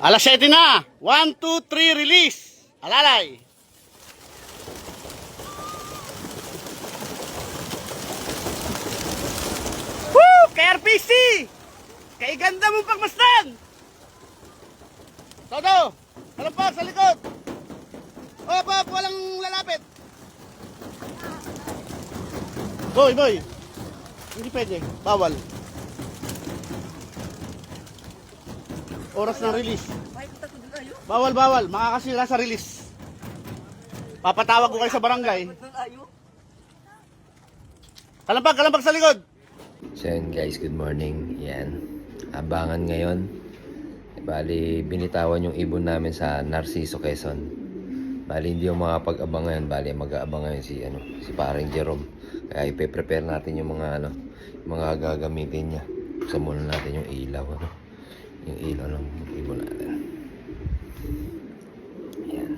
Alas 7 na. 1, 2, 3, release. Alalay. Woo! KRPC! Kay ganda mong pagmasdan! Todo! Kalampag sa likod! Op, op! Walang lalapit! Boy, boy! Hindi pwede. Bawal. Oras ng release. Bawal, bawal. Makakasira sa release. Papatawag ko kayo sa barangay. Kalampag, kalampag sa likod. So yun guys, good morning. Yan. Abangan ngayon. Bali, binitawan yung ibon namin sa Narciso, Quezon. Bali, hindi yung makapag-abang ngayon. Bali, mag-aabang ngayon si, ano, si paring Jerome. Kaya ipe-prepare natin yung mga, ano, yung mga gagamitin niya. Muna natin yung ilaw, ano. Yung ilaw ng ibon natin. Yan.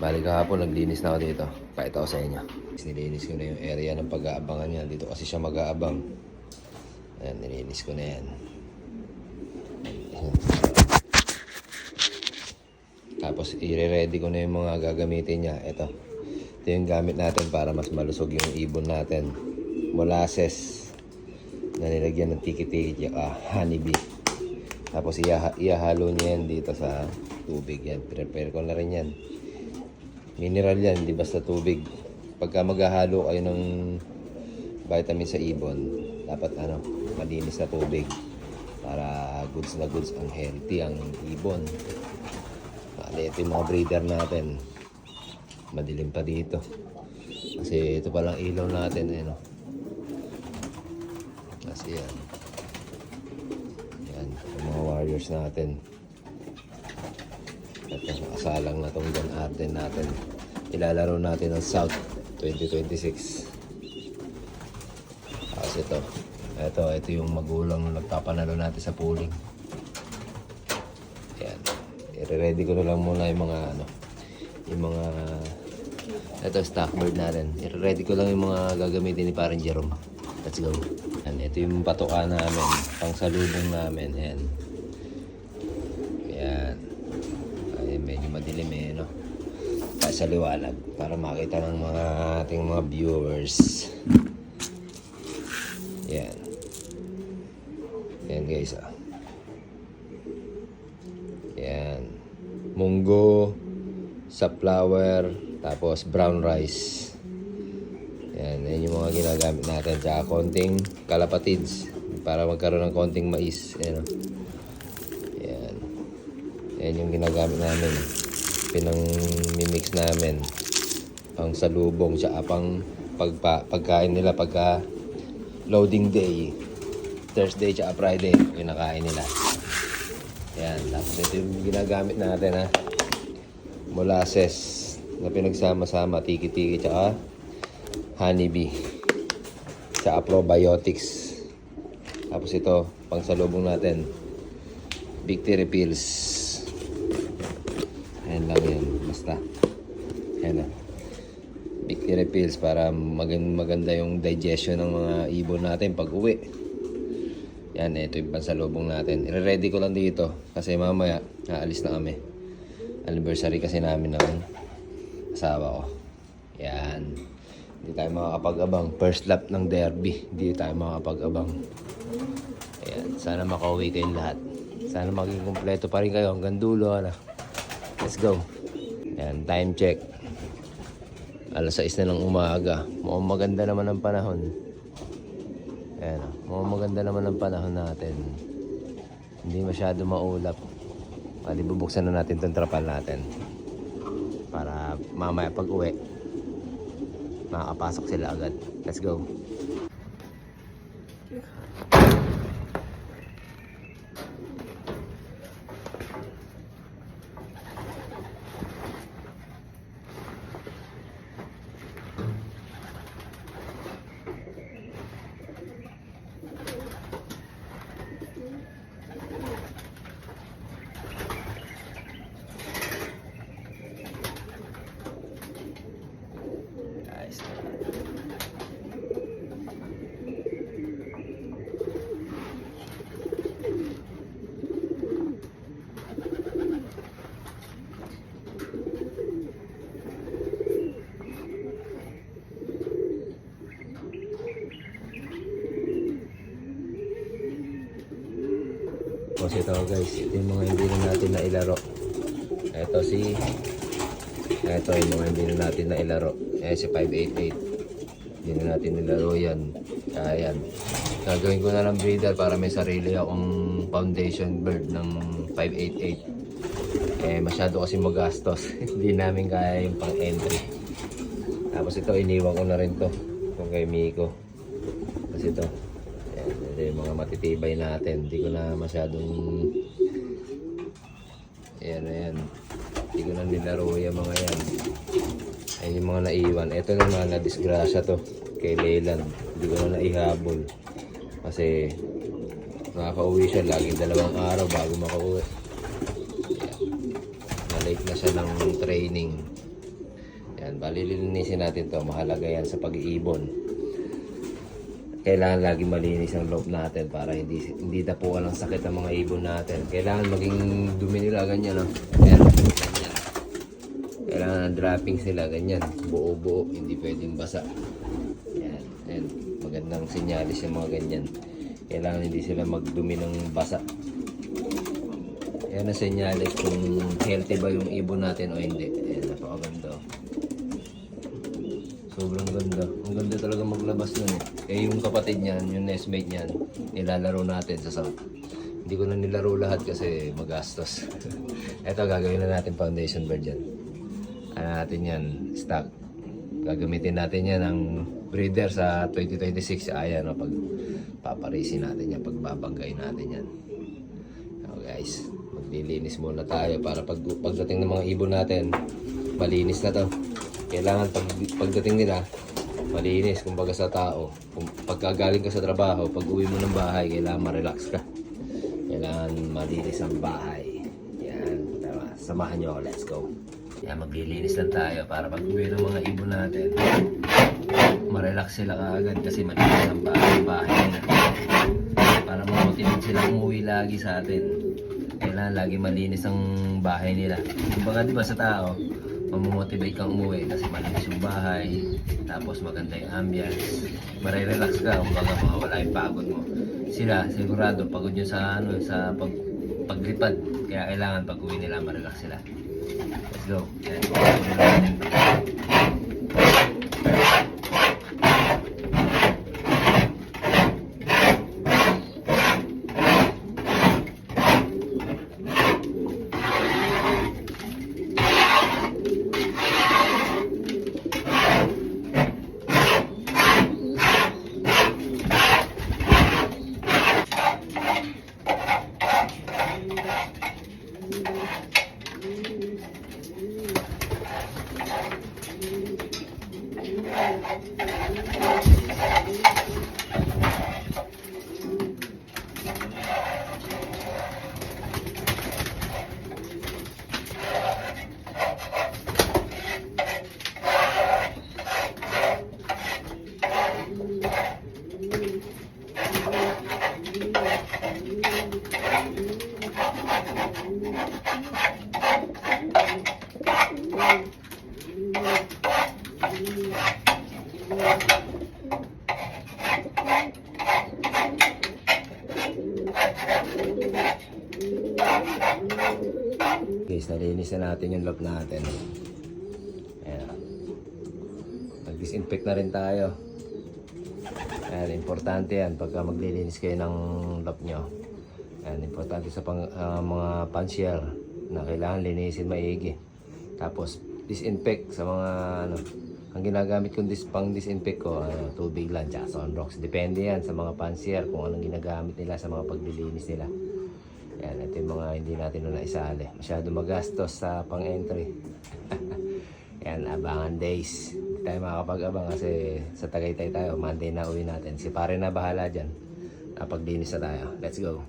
Bali kahapon naglinis na ako dito. Pakita ko sa inyo. Nilinis ko na yung area ng pag-aabangan niya. Dito kasi siya mag-aabang. Ayan, nilinis ko na yan. Tapos i-ready ko na yung mga gagamitin niya. Ito. Ito yung gamit natin para mas malusog yung ibon natin. Molasses na nilagyan ng tiki-tiki ah, honeybee. Tapos iyaha, iyahalo niya yan dito sa tubig yan. Prepare ko na rin yan. Mineral yan, hindi basta tubig. Pagka maghahalo kayo ng vitamin sa ibon, dapat ano, malinis na tubig para goods na goods ang healthy ang ibon. Bale, ito yung mga breeder natin. Madilim pa dito. Kasi ito palang ilaw natin, eh, no? Kasi yan. Yung mga warriors natin. Ito, asalang na tong John Arden natin. Ilalaro natin ng South 2026. Tapos ito. Ito, ito yung magulang na nagpapanalo natin sa pooling. Yan. I-ready ko na lang muna yung mga ano, yung mga ito stock bird natin. I-ready ko lang yung mga gagamitin ni Parang Jerome. Let's go. Yan, ito yung patuka namin, pang salubong namin. Yan. Yan. Ay, medyo madilim eh, no? Kaya sa liwanag para makita ng mga ating mga viewers. Yan. Yan guys ah. Yan. Munggo, sunflower, tapos brown rice. Yung mga ginagamit natin. Tsaka konting kalapatids para magkaroon ng konting mais. Yan, oh. yan. Yan yung ginagamit namin. Pinang mimix namin. Pang salubong tsaka pang pagpa, pagkain nila pagka loading day. Thursday tsaka Friday. Yung nakain nila. Yan. Tapos ito yung ginagamit natin ha. Molasses na pinagsama-sama. Tiki-tiki tsaka honeybee. Tsaka probiotics. Tapos ito, pang salubong natin. Victory pills. Ayan lang yan. Basta. Ayan na. Victory pills para maganda, maganda yung digestion ng mga ibon natin pag uwi. Yan, ito yung pansalubong natin. I-ready ko lang dito kasi mamaya aalis na kami. Anniversary kasi namin ng asawa ko. Yan. Hindi tayo makakapag-abang. First lap ng derby. Hindi tayo makakapag-abang. Ayan. Sana makauwi kayong lahat. Sana maging kumpleto pa rin kayo hanggang dulo. Ano? Let's go. Ayan. Time check. Alas 6 na ng umaga. Mukhang maganda naman ang panahon. Ayan. oh. Mukhang maganda naman ang panahon natin. Hindi masyado maulap. Bali, bubuksan na natin itong trapal natin. Para mamaya pag uwi, makakapasok sila agad. Let's go. Ito guys, ito yung mga hindi na natin na ilaro. Ito si ito yung mga hindi na natin na ilaro. Eh si 588. Hindi na natin nilaro yan. Kaya yan. Gagawin ko na lang breeder para may sarili akong foundation bird ng 588. Eh masyado kasi magastos. hindi namin kaya yung pang entry. Tapos ito iniwan ko na rin to. Kung kay Miko. Kasi ito. Ito yung mga matitibay natin. Hindi ko na masyadong Ayan, ayan. Hindi ko na nilaro yung mga yan. Ayan yung mga naiwan. Ito naman, na-disgrasya to. Kay Leyland. Hindi ko na naihabol. Kasi, nakaka-uwi siya. Laging dalawang araw bago makauwi. Na-late na siya ng training. Yan, balilinisin natin to. Mahalaga yan sa pag-iibon. Kailangan lagi malinis ang loob natin para hindi hindi tapuan ng sakit ang mga ibon natin. Kailangan maging dumi nila ganyan, no? Ganyan. Kailangan ang droppings nila ganyan. Buo-buo, hindi pwedeng basa. Yan, yan. Magandang sinyalis yung mga ganyan. Kailangan hindi sila magdumi ng basa. Yan ang sinyalis kung healthy ba yung ibon natin o hindi. Ayan, napakaganda. oh. Sobrang ganda. Ang ganda talaga maglabas nun eh. Eh yung kapatid niyan, yung nestmate niyan, nilalaro natin sa South. Hindi ko na nilaro lahat kasi magastos. Ito, gagawin na natin foundation bird dyan. Ano natin yan, stock. Gagamitin natin yan ng breeder sa 2026. Ayan, no, pag paparisin natin yan, pagbabanggay natin yan. So guys, maglilinis muna tayo para pag, pagdating ng mga ibon natin, malinis na to. Kailangan pag, pagdating nila, malinis kumbaga sa tao. Kung pagkagaling ka sa trabaho, pag uwi mo ng bahay, kailangan ma-relax ka. Kailangan malinis ang bahay. Yan, tama. Samahan nyo let's go. Yan, maglilinis lang tayo para pag uwi ng mga ibon natin, ma-relax sila kaagad kasi malinis ang bahay, bahay nila. Para ma-motivate sila umuwi lagi sa atin. Kailangan lagi malinis ang bahay nila. Kumbaga di ba sa tao, mamomotivate kang umuwi kasi malinis yung bahay, tapos maganda yung ambience. Marirelax ka, kumbaga mawala yung pagod mo. Sila, sigurado, pagod yun sa, ano, sa pag, paglipad. Kaya kailangan pag uwi nila, marelax sila. Let's go. Yan. Guys, nalinis na natin yung loob natin. Ayan. Nag-disinfect na rin tayo. Ayan, importante yan pagka maglilinis kayo ng loob nyo. Ayan, importante sa pang, ah, mga pansyal na kailangan linisin maigi. Tapos, disinfect sa mga ano, ang ginagamit kong dis, pang disinfect ko, ano, tubig lang, tsaka sunrocks. Depende yan sa mga pansier kung anong ginagamit nila sa mga paglilinis nila. Yan, ito yung mga hindi natin na naisali. Masyado magastos sa pang-entry. Yan, abangan days. Hindi tayo makakapag-abang kasi sa Tagaytay tayo. Monday na uwi natin. Si pare na bahala dyan. Napaglinis na tayo. Let's go.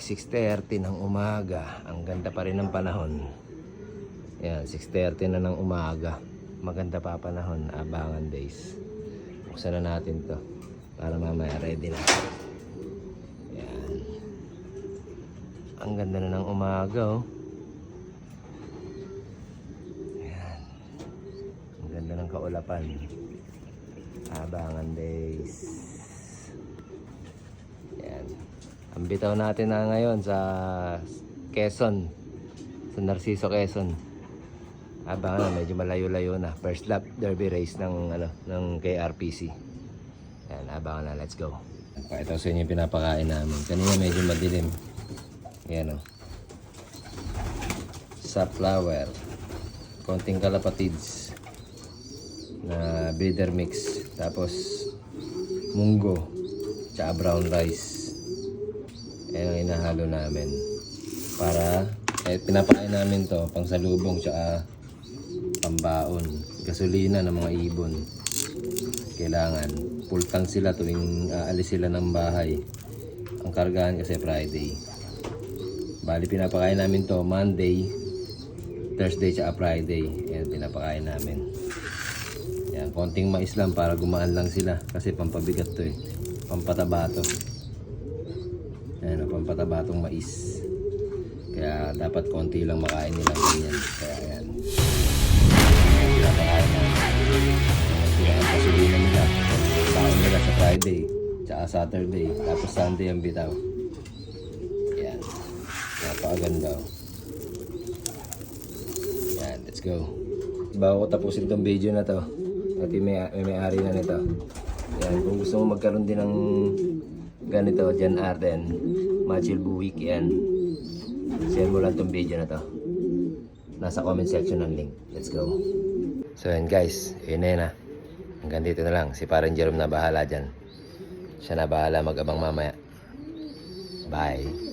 6.30 ng umaga. Ang ganda pa rin ng panahon. Yan, 6.30 na ng umaga. Maganda pa panahon. Abangan days. Buksan na natin to. Para mamaya ready na. Yan. Ang ganda na ng umaga, oh. Ayan. Ang kaulapan. Abangan days. Ayan. Ang bitaw natin na ngayon sa Quezon. Sa Narciso, Quezon. Abangan na, medyo malayo-layo na. First lap derby race ng, ano, ng KRPC. Yan, abangan na. Let's go. Pakita sa inyo yung pinapakain namin. Kanina medyo madilim. Yan o. Sunflower. Konting kalapatids. Na breeder mix. Tapos munggo. Tsaka brown rice. Ayan ang inahalo namin. Para, eh, pinapakain namin to pang salubong tsaka pambaon. Gasolina ng mga ibon. Kailangan. Full tank sila tuwing aalis sila ng bahay. Ang kargahan kasi Friday. Bali pinapakain namin to Monday, Thursday tsaka Friday. Ayan, pinapakain namin. Yan, konting mais lang para gumaan lang sila. Kasi pampabigat to eh. Pampataba to. Ayan, pampataba tong mais. Kaya dapat konti lang makain nila ganyan. Kaya ayan. Ayan. Ayan, Sila. Baon nila sa Friday. Tsaka Saturday. Tapos Sunday ang bitaw. Ayan. Napakaganda. oh. Yan, let's go. Bago ko tapusin tong video na to, at may, may may-ari na nito. Yan, kung gusto mo magkaroon din ng ganito, Jan Arden, Machil Buwik, yan. Share mo lang tong video na to. Nasa comment section ng link. Let's go. So yan guys, yun na yun. Hanggang dito na lang. Si parang Jerome na bahala dyan. Siya na bahala mag-abang mamaya. Bye.